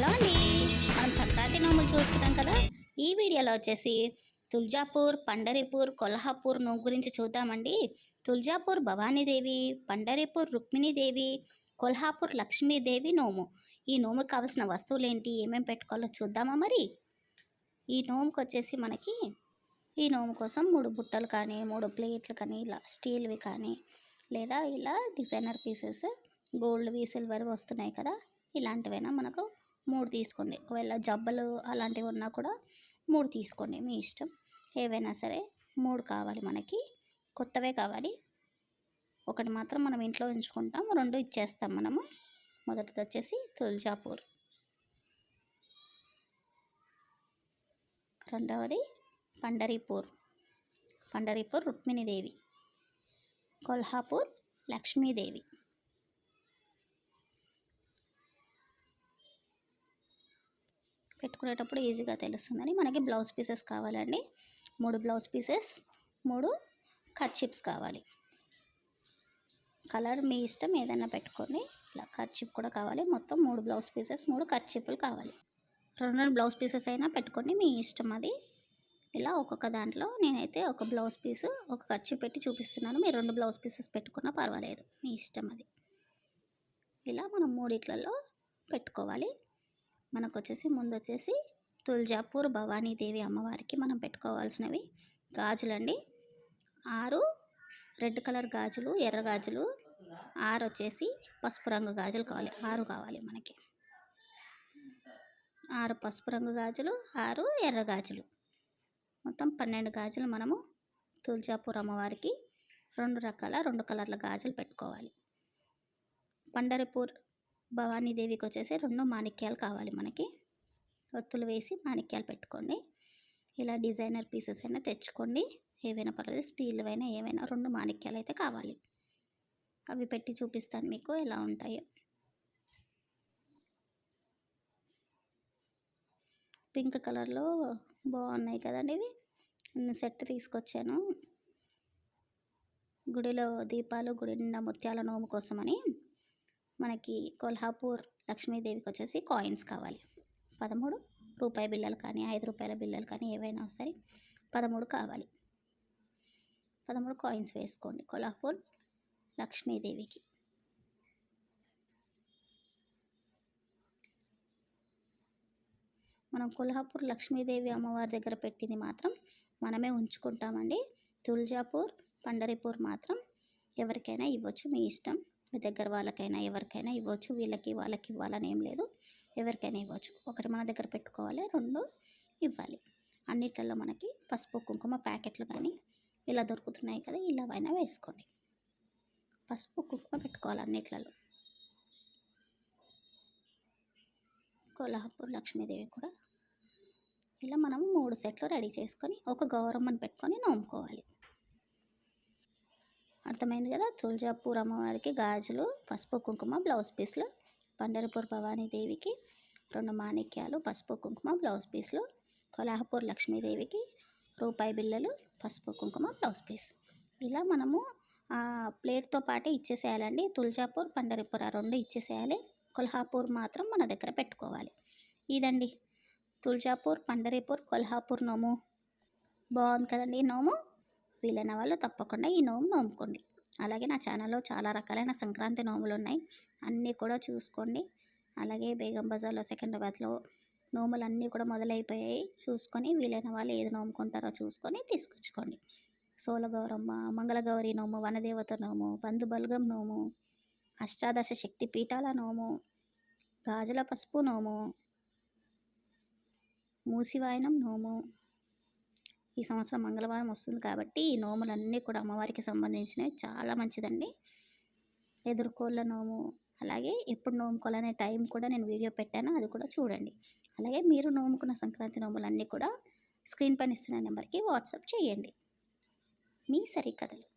Hello అండి. మనం సంక్రాంతి నోములు చూస్తున్నాం కదా ఈ వీడియోలో వచ్చేసి తుల్జాపూర్ పండరీపూర్ కొల్హాపూర్ నోము గురించి చూద్దామండి. తుల్జాపూర్ భవానీదేవి పండరీపూర్ రుక్మిణీదేవి కొల్హాపూర్ లక్ష్మీదేవి నోము. ఈ నోముకి కావాల్సిన వస్తువులు ఏంటి ఏమేమి పెట్టుకోవాలో చూద్దామా మరి? ఈ నోముకి వచ్చేసి మనకి ఈ నోము కోసం మూడు బుట్టలు కానీ మూడు ప్లేట్లు కానీ ఇలా స్టీల్వి కానీ లేదా ఇలా డిజైనర్ పీసెస్ గోల్డ్వి సిల్వర్వి వస్తున్నాయి కదా ఇలాంటివైనా మనకు మూడు తీసుకోండి. ఒకవేళ జబ్బలు అలాంటివి ఉన్నా కూడా మూడు తీసుకోండి మీ ఇష్టం. ఏవైనా సరే మూడు కావాలి మనకి. కొత్తవే కావాలి. ఒకటి మాత్రం మనం ఇంట్లో ఉంచుకుంటాం. రెండు ఇచ్చేస్తాం మనము. మొదటిది వచ్చేసి తుల్జాపూర్. రెండవది పండరీపూర్. పండరీపూర్ రుక్మిణీదేవి. కొల్హాపూర్ లక్ష్మీదేవి. పెట్టుకునేటప్పుడు ఈజీగా తెలుస్తుందని మనకి బ్లౌజ్ పీసెస్ కావాలండి. మూడు బ్లౌజ్ పీసెస్ మూడు కర్చిప్స్ కావాలి. కలర్ మీ ఇష్టం ఏదైనా పెట్టుకోండి. ఇలా కర్చిప్ కూడా కావాలి. మొత్తం మూడు బ్లౌజ్ పీసెస్ మూడు కర్చిప్లు కావాలి. రెండు రెండు బ్లౌజ్ పీసెస్ అయినా పెట్టుకోండి మీ ఇష్టం అది. ఇలా ఒక్కొక్క దాంట్లో నేనైతే ఒక బ్లౌజ్ పీస్ ఒక ఖర్చు పెట్టి చూపిస్తున్నాను. మీరు రెండు బ్లౌజ్ పీసెస్ పెట్టుకున్నా పర్వాలేదు. మీ ఇష్టం అది. ఇలా మనం మూడిట్లలో పెట్టుకోవాలి. మనకు వచ్చేసి ముందు వచ్చేసి తుల్జాపూర్ భవానీదేవి అమ్మవారికి మనం పెట్టుకోవాల్సినవి గాజులండి. ఆరు రెడ్ కలర్ గాజులు ఎర్ర గాజులు ఆరు వచ్చేసి పసుపు రంగు గాజులు కావాలి. ఆరు కావాలి మనకి. ఆరు పసుపు రంగు గాజులు ఆరు ఎర్ర గాజులు. మొత్తం పన్నెండు గాజులు మనము తుల్జాపూర్ అమ్మవారికి రెండు రకాల రెండు కలర్ల గాజులు పెట్టుకోవాలి. పండరిపూర్ భవానీదేవికి వచ్చేసి రెండు మాణిక్యాలు కావాలి మనకి. ఒత్తులు వేసి మాణిక్యాలు పెట్టుకోండి. ఇలా డిజైనర్ పీసెస్ అయినా తెచ్చుకోండి. ఏవైనా పర్లేదు స్టీల్ అయినా ఏవైనా రెండు మాణిక్యాలు అయితే కావాలి. అవి పెట్టి చూపిస్తాను మీకు ఎలా ఉంటాయో. పింక్ కలర్లో బాగున్నాయి కదండి ఇవి. సెట్ తీసుకొచ్చాను. గుడిలో దీపాలు గుడి నిండా ముత్యాల నోము కోసమని. మనకి కొల్హాపూర్ లక్ష్మీదేవికి వచ్చేసి కాయిన్స్ కావాలి. పదమూడు రూపాయి బిళ్ళలు కానీ ఐదు రూపాయల బిళ్ళలు కానీ ఏవైనా సరే పదమూడు కావాలి. పదమూడు కాయిన్స్ వేసుకోండి కొల్హాపూర్ లక్ష్మీదేవికి. మనం కొల్హాపూర్ లక్ష్మీదేవి అమ్మవారి దగ్గర పెట్టింది మాత్రం మనమే ఉంచుకుంటామండి. తుల్జాపూర్ పండరిపూర్ మాత్రం ఎవరికైనా ఇవ్వచ్చు మీ ఇష్టం. మీ దగ్గర వాళ్ళకైనా ఎవరికైనా ఇవ్వచ్చు. వీళ్ళకి వాళ్ళకి ఇవ్వాలని ఏం లేదు. ఎవరికైనా ఇవ్వచ్చు. ఒకటి మన దగ్గర పెట్టుకోవాలి. రెండు ఇవ్వాలి. అన్నిట్లలో మనకి పసుపు కుంకుమ ప్యాకెట్లు కానీ ఇలా దొరుకుతున్నాయి కదా ఇలా అయినా వేసుకోండి. పసుపు కుంకుమ పెట్టుకోవాలి అన్నిట్లలో. కొల్హాపూర్ లక్ష్మీదేవి కూడా ఇలా మనం మూడు సెట్లు రెడీ చేసుకొని ఒక గౌరమ్మని పెట్టుకొని నోముకోవాలి. అర్థమైంది కదా? తుల్జాపూర్ అమ్మవారికి గాజులు పసుపు కుంకుమ బ్లౌజ్ పీస్లు పండరపూర్ భవానీదేవికి రెండు మాణిక్యాలు పసుపు కుంకుమ బ్లౌజ్ పీస్లు కొల్హాపూర్ లక్ష్మీదేవికి రూపాయి బిళ్ళలు పసుపు కుంకుమ బ్లౌజ్ పీస్. ఇలా మనము ఆ ప్లేట్తో పాటే ఇచ్చేసేయాలండి. తుల్జాపూర్ పండరిపూర్ ఆ రెండు ఇచ్చేసేయాలి. కొల్హాపూర్ మాత్రం మన దగ్గర పెట్టుకోవాలి. ఇదండి. తుల్జాపూర్ పండరిపూర్ కొల్హాపూర్ నోము. బాగుంది కదండి నోము? వీలైన వాళ్ళు తప్పకుండా ఈ నోము నోముకోండి. అలాగే నా ఛానల్లో చాలా రకాలైన సంక్రాంతి నోములు ఉన్నాయి. అన్నీ కూడా చూసుకోండి. అలాగే బేగం బజార్లో సెకండ్రాబాద్లో నోములు అన్నీ కూడా మొదలైపోయాయి. చూసుకొని వీలైన వాళ్ళు ఏది నోముకుంటారో చూసుకొని తీసుకొచ్చుకోండి. సోలగౌరమ్మ మంగళగౌరి నోము వనదేవత నోము బంధుబల్గం నోము అష్టాదశ శక్తి పీఠాల నోము గాజుల పసుపు నోము మూసివాయనం నోము ఈ సంవత్సరం మంగళవారం వస్తుంది కాబట్టి ఈ నోములన్నీ కూడా అమ్మవారికి సంబంధించినవి చాలా మంచిదండి. ఎదుర్కోళ్ళ నోము అలాగే ఎప్పుడు నోముకోవాలనే టైం కూడా నేను వీడియో పెట్టాను అది కూడా చూడండి. అలాగే మీరు నోముకున్న సంక్రాంతి నోములన్నీ కూడా స్క్రీన్ పైన ఇస్తున్న నెంబర్కి వాట్సాప్ చేయండి. మీ సరికథలు.